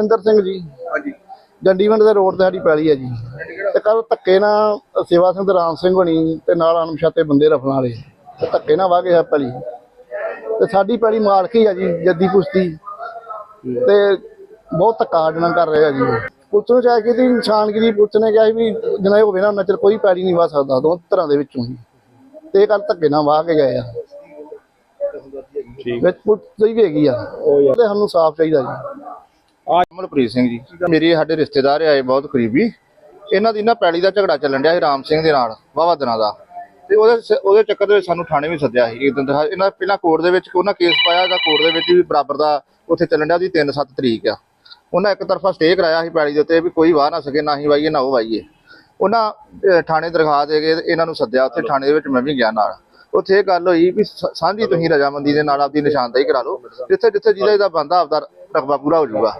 ਇੰਦਰ ਸਿੰਘ ਜੀ। ਹਾਂਜੀ। ਜੰਡੀਵੰਡ ਦੇ ਰੋਡ ਤੇ ਸਾਡੀ ਪੈਲੀ ਹੈ ਜੀ। ਤੇ ਕੱਲ ਧੱਕੇ ਨਾਲ ਸੇਵਾ ਸਿੰਘ ਰਾਮ ਸਿੰਘ ਹੋਣੀ ਤੇ ਨਾਲ ਅਣਪਛਾਤੇ ਬੰਦੇ ਰਫਲਾਂ ਵਾਲੇ। ਤੇ ਧੱਕੇ ਨਾਲ ਵਾਹ ਗਿਆ ਪੈਲੀ। ਤੇ ਸਾਡੀ ਪੈਲੀ ਮਾਲਕੀ ਆ ਜੀ ਜੱਦੀ ਪੁਸ਼ਤੀ। ਤੇ ਬਹੁਤ ਧੱਕਾ ਸਾਡੇ ਨਾਲ ਕਰ ਰਹੇ ਜੀ। ਪੁਲਿਸ ਨੂੰ ਚਾਹੇ ਕਿ ਨਿਸ਼ਾਨਗਿਰੀ ਪੁਲਿਸ ਨੇ ਕਿਹਾ ਵੀ ਜਿੰਨਾ ਹੋਵੇ ਨਾ ਉਹਨਾਂ ਚਿਰ ਕੋਈ ਪੈਲੀ ਨਹੀਂ ਵਾਹ ਸਕਦਾ। ਦੋ ਤਰ੍ਹਾਂ ਦੇ ਵਿੱਚੋਂ ਹੀ। ਤੇ ਇਹ ਕੱਲ ਧੱਕੇ ਨਾਲ ਵਾਹ ਕੇ ਗਏ ਆ। ਠੀਕ। ਵਿੱਚ ਪੁਲਿਸ ਸਹੀ ਵੀ ਹੈਗੀ ਆ। ਤੇ ਸਾਨੂੰ ਸਾਫ਼ ਚਾਹੀਦਾ ਜੀ। ਅਮਲਪ੍ਰੀਤ ਸਿੰਘ ਜੀ। ਮੇਰੇ ਸਾਡੇ ਰਿਸ਼ਤੇਦਾਰ ਆਏ ਬਹੁਤ ਕਰੀਬੀ। ਇਹਨਾਂ ਦੀ ਨਾ ਪੈਲੀ ਦਾ ਝਗੜਾ ਚੱਲਣ ਡਿਆ ਸੀ ਰਾਮ ਸਿੰਘ ਦੇ ਨਾਲ ਵਾਵਾ ਦਿਨਾਂ ਦਾ। ਤੇ ਉਹਦੇ ਉਹਦੇ ਚੱਕਰ ਦੇ ਵਿੱਚ ਸਾਨੂੰ ਥਾਣੇ ਵੀ ਸੱਦਿਆ ਸੀ। ਇੱਕ ਦਿਨ ਦਾ ਇਹਨਾਂ ਪਹਿਲਾਂ ਕੋਰਟ ਦੇ ਵਿੱਚ ਉਹਨਾਂ ਕੇਸ ਪਾਇਆ ਦਾ ਕੋਰਟ ਦੇ ਵਿੱਚ ਵੀ ਬਰਾਬਰ ਦਾ ਉੱਥੇ ਚੱਲਣ ਡਿਆ ਉਹਦੀ 3-7 ਤਰੀਕ ਆ। ਉਹਨਾਂ ਇੱਕ ਤਰਫਾ ਸਟੇ ਕਰਾਇਆ ਸੀ ਪੈਲੀ ਦੇ ਉੱਤੇ ਵੀ ਕੋਈ ਵਾਹ ਨਾ ਸਕੇ ਨਾ ਹੀ ਵਾਈਏ ਨਾ ਉਹ ਵਾਈਏ ਉਹਨਾਂ ਥਾਣੇ ਦਰਖਾਸਤ ਦੇ ਕੇ ਇਹਨਾਂ ਨੂੰ ਸੱਦਿਆ ਉੱਥੇ ਥਾਣੇ ਦੇ ਵਿੱਚ ਮੈਂ ਵੀ ਗਿਆ ਨਾਲ। ਉੱਥੇ ਇਹ ਗੱਲ ਹੋਈ ਵੀ ਸਾਂਝੀ ਤੁਸੀਂ ਰਜਾਮੰਦੀ ਦੇ ਨਾਲ ਆਪਦੀ ਨਿਸ਼ਾਨਦੇਹੀ ਕਰਾ ਲਓ। ਜਿੱਥੇ ਜਿੱਥੇ ਜਿਹਦਾ ਇਹਦਾ ਬੰਦਾ ਆਪਦਾ ਰਕਬਾ ਪੂਰਾ ਹੋ ਜਾਊਗਾ।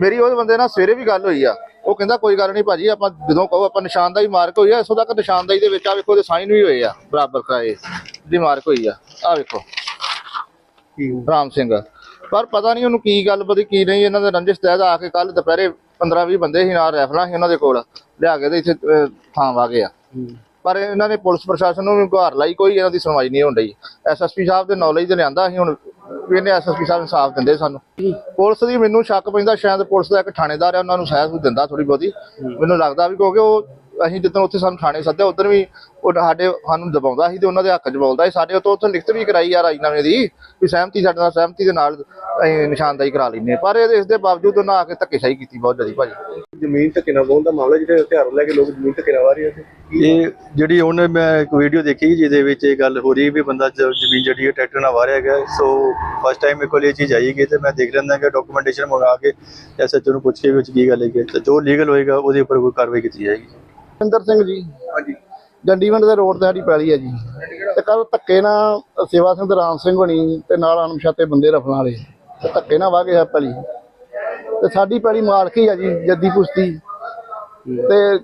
ਮੇਰੀ ਉਹਦੇ ਬੰਦੇ ਨਾਲ ਸਵੇਰੇ ਵੀ ਗੱਲ ਹੋਈ ਆ। ਉਹ ਕਹਿੰਦਾ ਕੋਈ ਗੱਲ ਨਹੀਂ ਭਾਜੀ ਆਪਾਂ ਜਦੋਂ ਕਹੋ ਆਪਾਂ ਨਿਸ਼ਾਨਦਾਈ ਮਾਰਕ ਹੋਈ ਆ ਇਸੋ ਤੱਕ ਨਿਸ਼ਾਨਦਾਈ ਦੇ ਵਿੱਚ ਆ ਵੇਖੋ ਉਹਦੇ ਸਾਈਨ ਵੀ ਹੋਏ ਆ ਬਰਾਬਰ ਕਰਾਏ ਦੀ ਮਾਰਕ ਹੋਈ ਆ। ਆ ਵੇਖੋ। ਰਾਮ ਸਿੰਘ। ਪਰ ਪਤਾ ਨਹੀਂ ਉਹਨੂੰ ਕੀ ਗੱਲ ਪਤੀ ਕੀ ਨਹੀਂ ਇਹਨਾਂ ਦੇ ਰੰਜਿਸ਼ ਤਹਿਤ ਆ ਕੇ ਕੱਲ ਦੁਪਹਿਰੇ 15 20 ਬੰਦੇ ਸੀ ਨਾਲ ਰੈਫਲਾਂ ਸੀ ਉਹਨਾਂ ਦੇ ਕੋਲ ਲਿਆ ਕੇ ਤੇ ਇੱਥੇ ਥਾਂ ਵਾ ਗਏ ਆ। ਪਰ ਇਹਨਾਂ ਨੇ ਪੁਲਿਸ ਪ੍ਰਸ਼ਾਸਨ ਨੂੰ ਵੀ ਗੁਹਾਰ ਲਾਈ, ਕੋਈ ਇਹਨਾਂ ਦੀ ਸੁਣਵਾਈ ਨਹੀਂ ਹੋਣ ਡਈ। ਐਸਐਸਪੀ ਸਾਹਿਬ ਦੇ ਨੌਲੇਜ ਤੇ ਲਿਆਂਦਾ ਸੀ, ਹੁਣ ਵੀ ਇਹਨੇ ਐਸਐਸਪੀ ਸਾਹਿਬ ਇਨਸਾਫ ਦਿੰਦੇ ਸਾਨੂੰ। ਪੁਲਿਸ ਦੀ ਮੈਨੂੰ ਸ਼ੱਕ ਪੈਂਦਾ, ਸ਼ਾਇਦ ਪੁਲਿਸ ਦਾ ਇੱਕ ਥਾਣੇਦਾਰ ਹੈ ਉਹਨਾਂ ਨੂੰ ਸਹਾਇਤਾ ਦਿੰਦਾ ਥੋੜੀ ਬਹੁਤੀ। ਮੈਨੂੰ ਲੱਗਦਾ ਵੀ ਕਿਉਂਕਿ ਉਹ ਅਸੀਂ ਜਦੋਂ ਉੱਥੇ ਸਾਨੂੰ ਥਾਣੇ ਸੱਦਿਆ ਉਧਰ ਵੀ ਉਹ ਸਾਡੇ ਸਾਨੂੰ ਦਬਾਉਂਦਾ ਸੀ ਤੇ ਉਹਨਾਂ ਦੇ ਹੱਕ 'ਚ ਬੋਲਦਾ ਸੀ। ਸਾਡੇ ਤੋਂ ਉੱਥੇ ਲਿਖਤ ਵੀ ਕਰਾਈ ਆ ਰਾਜਨਾਮੇ ਦੀ ਵੀ ਸਹਿਮਤੀ ਸਾਡੇ ਨਾਲ ਸਹਿਮਤੀ ਦੇ ਨਾਲ ਅਸੀਂ ਨਿਸ਼ਾਨਦਾਈ ਕਰਾ ਲੈਂਦੇ ਹਾਂ। ਪਰ ਇਸ ਦੇ ਬਾਵਜੂਦ ਉਹਨਾਂ ਆ ਕੇ ਧੱਕੇਸ਼ਾਹੀ ਕੀਤੀ ਬਹੁਤ ਜ਼ਿਆਦਾ ਭਾਜੀ। ਜ਼ਮੀਨ ਧੱਕੇ ਨਾਲ ਵਾਹੁਣ ਦਾ ਮਾਮਲਾ ਜਿਹੜੇ ਹਥਿਆਰ ਲੈ ਕੇ ਲੋਕ ਜ਼ਮੀਨ ਧੱਕੇ ਨਾਲ ਰਹੇ ਆ ਇਹ ਜਿਹੜੀ ਉਹਨੇ ਮੈਂ ਇੱਕ ਵੀਡੀਓ ਦੇਖੀ ਜਿਹਦੇ ਵਿੱਚ ਇਹ ਗੱਲ ਹੋ ਰਹੀ ਵੀ ਬੰਦਾ ਜ਼ਮੀਨ ਜਿਹੜੀ ਹੈ ਟਰੈਕਟਰ ਨਾਲ ਵਾਰਿਆ ਗਿਆ ਸੋ ਫਸਟ ਟਾਈਮ ਮੇਰੇ ਕੋਲ ਇਹ ਚੀਜ਼ ਆਈ ਗਈ ਤੇ ਮੈਂ ਦੇਖ ਲੈਂਦਾ ਕਿ ਡਾਕੂਮੈਂਟੇਸ਼ਨ ਮੰਗਾ ਕੇ ਐਸਐਚਓ ਨੂੰ ਪੁੱਛ ਕੇ ਵਿੱਚ ਕੀ ਗੱਲ ਹੈ। ਤੇ ਜੋ ਲੀਗਲ ਹੋਏਗਾ ਉਹਦੇ ਉੱਪਰ ਕੋਈ ਕਾਰਵਾਈ ਕੀਤੀ ਜਾਏਗੀ। ਇੰਦਰ ਸਿੰਘ ਜੀ। ਹਾਂਜੀ। ਜੰਡੀਵੰਡ ਦੇ ਰੋਡ ਤੇ ਸਾਡੀ ਪੈਲੀ ਹੈ ਜੀ। ਤੇ ਕੱਲ ਧੱਕੇ ਨਾਲ ਸੇਵਾ ਸਿੰਘ ਰਾਮ ਸਿੰਘ ਹੋਣੀ ਤੇ ਨਾਲ ਅਣਪਛਾਤੇ ਬੰਦੇ ਰਫਲਾਂ ਵਾਲੇ। ਤੇ ਧੱਕੇ ਨਾਲ ਵਾਹ ਗਿਆ ਪੈਲੀ। ਤੇ ਸਾਡੀ ਪੈਲੀ ਮਾਲਕੀ ਆ ਜੀ ਜੱਦੀ ਪੁਸ਼ਤੀ। ਤੇ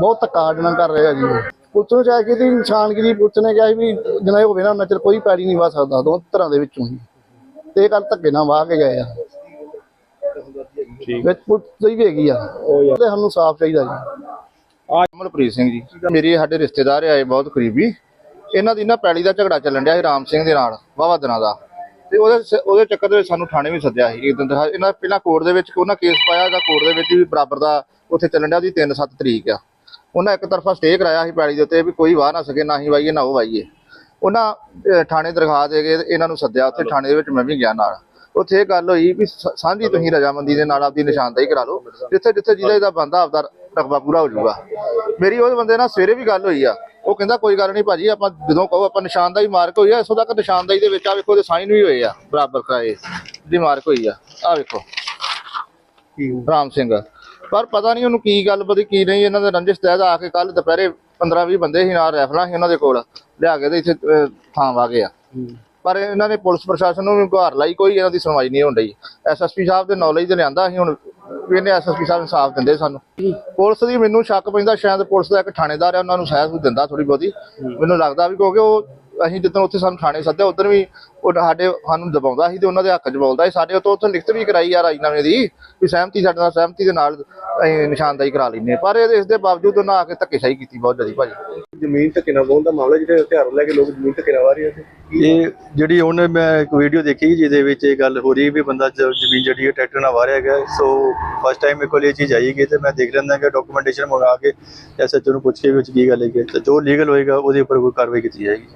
ਬਹੁਤ ਧੱਕਾ ਸਾਡੇ ਨਾਲ ਕਰ ਰਹੇ ਜੀ। ਪੁਲਿਸ ਨੂੰ ਚਾਹੇ ਕਿ ਨਿਸ਼ਾਨਗਿਰੀ ਪੁਲਿਸ ਨੇ ਕਿਹਾ ਵੀ ਜਿੰਨਾ ਹੋਵੇ ਨਾ ਉਹਨਾਂ ਚਿਰ ਕੋਈ ਪੈਲੀ ਨਹੀਂ ਵਾਹ ਸਕਦਾ ਦੋ ਤਰ੍ਹਾਂ ਦੇ ਵਿੱਚੋਂ ਹੀ। ਤੇ ਇਹ ਕੱਲ ਧੱਕੇ ਨਾਲ ਵਾਹ ਕੇ ਗਏ ਆ। ਠੀਕ। ਵਿੱਚ ਪੁਲਿਸ ਸਹੀ ਵੀ ਹੈਗੀ ਆ। ਤੇ ਸਾਨੂੰ ਸਾਫ਼ ਚਾਹੀਦਾ ਜੀ। ਅਮਲਪ੍ਰੀਤ ਸਿੰਘ ਜੀ। ਮੇਰੇ ਸਾਡੇ ਰਿਸ਼ਤੇਦਾਰ ਆਏ ਬਹੁਤ ਕਰੀਬੀ। ਇਹਨਾਂ ਦੀ ਨਾ ਪੈਲੀ ਦਾ ਝਗੜਾ ਚੱਲਣ ਡਿਆ ਸੀ ਰਾਮ ਸਿੰਘ ਦੇ ਨਾਲ ਵਾਵਾ ਦਿਨਾਂ ਦਾ। ਤੇ ਉਹਦੇ ਉਹਦੇ ਚੱਕਰ ਦੇ ਵਿੱਚ ਸਾਨੂੰ ਥਾਣੇ ਵੀ ਸੱਦਿਆ ਸੀ। ਇੱਕ ਦਿਨ ਇਹਨਾਂ ਪਹਿਲਾਂ ਕੋਰਟ ਦੇ ਵਿੱਚ ਉਹਨਾਂ ਕੇਸ ਪਾਇਆ ਦਾ ਕੋਰਟ ਦੇ ਵਿੱਚ ਵੀ ਬਰਾਬਰ ਦਾ ਉੱਥੇ ਚੱਲਣ ਡਿਆ ਉਹਦੀ 3-7 ਤਰੀਕ ਆ। ਉਹਨਾਂ ਇੱਕ ਤਰਫਾ ਸਟੇ ਕਰਾਇਆ ਸੀ ਪੈਲੀ ਦੇ ਉੱਤੇ ਵੀ ਕੋਈ ਵਾਹ ਨਾ ਸਕੇ ਨਾ ਹੀ ਵਾਈਏ ਨਾ ਉਹ ਵਾਈਏ ਉਹਨਾਂ ਥਾਣੇ ਦਰਖਾਸਤ ਦੇ ਕੇ ਇਹਨਾਂ ਨੂੰ ਸੱਦਿਆ ਉੱਥੇ ਥਾਣੇ ਦੇ ਵਿੱਚ ਮੈਂ ਵੀ ਗਿਆ ਨਾਲ। ਉੱਥੇ ਇਹ ਗੱਲ ਹੋਈ ਵੀ ਸ- ਸਾਂਝੀ ਤੁਸੀਂ ਰਜਾਮੰਦੀ ਦੇ ਨਾਲ ਆਪਦੀ ਨਿਸ਼ਾਨਦੇਹੀ ਕਰਾ ਲਓ। ਜਿੱਥੇ ਜਿੱਥੇ ਜਿਹਦਾ ਇਹਦਾ ਬੰਦਾ ਆਪਦਾ ਰਕਬਾ ਪੂਰਾ ਹੋ ਜਾਊਗਾ। ਮੇਰੀ ਉਹਦੇ ਬੰਦੇ ਨਾਲ ਸਵੇਰੇ ਵੀ ਗੱਲ ਹੋਈ ਆ। ਉਹ ਕਹਿੰਦਾ ਕੋਈ ਗੱਲ ਨਹੀਂ ਭਾਜੀ ਆਪਾਂ ਜਦੋਂ ਕਹੋ ਆਪਾਂ ਨਿਸ਼ਾਨਦਾਈ ਮਾਰਕ ਹੋਈ ਆ ਇਸੋ ਤੱਕ ਨਿਸ਼ਾਨਦਾਈ ਦੇ ਵਿੱਚ ਆ ਵੇਖੋ ਉਹਦੇ ਸਾਈਨ ਵੀ ਹੋਏ ਆ ਬਰਾਬਰ ਕਰਾਏ ਦੀ ਮਾਰਕ ਹੋਈ ਆ। ਆ ਵੇਖੋ। ਰਾਮ ਸਿੰਘ। ਪਰ ਪਤਾ ਨਹੀਂ ਉਹਨੂੰ ਕੀ ਗੱਲ ਪਤੀ ਕੀ ਨਹੀਂ ਇਹਨਾਂ ਦੇ ਰੰਜਿਸ਼ ਤਹਿਤ ਆ ਕੇ ਕੱਲ ਦੁਪਹਿਰੇ 15 20 ਬੰਦੇ ਸੀ ਨਾਲ ਰੈਫਲਾਂ ਸੀ ਉਹਨਾਂ ਦੇ ਕੋਲ ਲਿਆ ਕੇ ਤੇ ਇੱਥੇ ਅਹ, ਥਾਂ ਵਾ ਗਏ ਆ। ਪਰ ਇਹਨਾਂ ਨੇ ਪੁਲਿਸ ਪ੍ਰਸ਼ਾਸਨ ਨੂੰ ਵੀ ਗੁਹਾਰ ਲਾਈ, ਕੋਈ ਇਹਨਾਂ ਦੀ ਸੁਣਵਾਈ ਨਹੀਂ ਹੋਣ ਡਈ। ਐਸਐਸਪੀ ਸਾਹਿਬ ਦੇ ਨੌਲੇਜ ਤੇ ਲਿਆਂਦਾ ਸੀ, ਹੁਣ ਵੀ ਇਹਨੇ ਐਸਐਸਪੀ ਸਾਹਿਬ ਇਨਸਾਫ ਦਿੰਦੇ ਸਾਨੂੰ। ਪੁਲਿਸ ਦੀ ਮੈਨੂੰ ਸ਼ੱਕ ਪੈਂਦਾ, ਸ਼ਾਇਦ ਪੁਲਿਸ ਦਾ ਇੱਕ ਥਾਣੇਦਾਰ ਹੈ ਉਹਨਾਂ ਨੂੰ ਸਹਾਇਤਾ ਦਿੰਦਾ ਥੋੜੀ ਬਹੁਤੀ। ਮੈਨੂੰ ਲੱਗਦਾ ਵੀ ਕਿਉਂਕਿ ਉਹ ਅਸੀਂ ਜਦੋਂ ਉੱਥੇ ਸਾਨੂੰ ਥਾਣੇ ਸੱਦਿਆ ਉਧਰ ਵੀ ਉਹ ਸਾਡੇ ਸਾਨੂੰ ਦਬਾਉਂਦਾ ਸੀ ਤੇ ਉਹਨਾਂ ਦੇ ਹੱਕ 'ਚ ਬੋਲਦਾ ਸੀ। ਸਾਡੇ ਤੋਂ ਉੱਥੇ ਲਿਖਤ ਵੀ ਕਰਾਈ ਆ ਰਾਜਨਾਮੇ ਦੀ ਵੀ ਸਹਿਮਤੀ ਸਾਡੇ ਨਾਲ ਸਹਿਮਤੀ ਦੇ ਨਾਲ ਅਸੀਂ ਨਿਸ਼ਾਨਦਾਈ ਕਰਾ ਲੈਂਦੇ ਹਾਂ। ਪਰ ਇਸ ਦੇ ਬਾਵਜੂਦ ਉਹਨਾਂ ਆ ਕੇ ਧੱਕੇਸ਼ਾਹੀ ਕੀਤੀ ਬਹੁਤ ਜ਼ਿਆਦਾ ਭਾਜੀ। ਜ਼ਮੀਨ ਧੱਕੇ ਨਾਲ ਵਾਹੁਣ ਦਾ ਮਾਮਲਾ ਜਿਹੜੇ ਹਥਿਆਰ ਲੈ ਕੇ ਲੋਕ ਜ਼ਮੀਨ ਧੱਕੇ ਨਾਲ ਰਹੇ ਆ ਇਹ ਜਿਹੜੀ ਉਹਨੇ ਮੈਂ ਇੱਕ ਵੀਡੀਓ ਦੇਖੀ ਜਿਹਦੇ ਵਿੱਚ ਇਹ ਗੱਲ ਹੋ ਰਹੀ ਵੀ ਬੰਦਾ ਜ਼ਮੀਨ ਜਿਹੜੀ ਹੈ ਟਰੈਕਟਰ ਨਾਲ ਵਾਰਿਆ ਗਿਆ ਸੋ ਫਸਟ ਟਾਈਮ ਮੇਰੇ ਕੋਲ ਇਹ ਚੀਜ਼ ਆਈ ਗਈ ਤੇ ਮੈਂ ਦੇਖ ਲੈਂਦਾ ਕਿ ਡਾਕੂਮੈਂਟੇਸ਼ਨ ਮੰਗਾ ਕੇ ਐਸਐਚਓ ਨੂੰ ਪੁੱਛ ਕੇ ਵਿੱਚ ਕੀ ਗੱਲ ਹੈ। ਤੇ ਜੋ ਲੀਗਲ ਹੋਏਗਾ ਉਹਦੇ ਉੱਪਰ ਕੋਈ ਕਾਰਵਾਈ ਕੀਤੀ ਜਾਏਗੀ।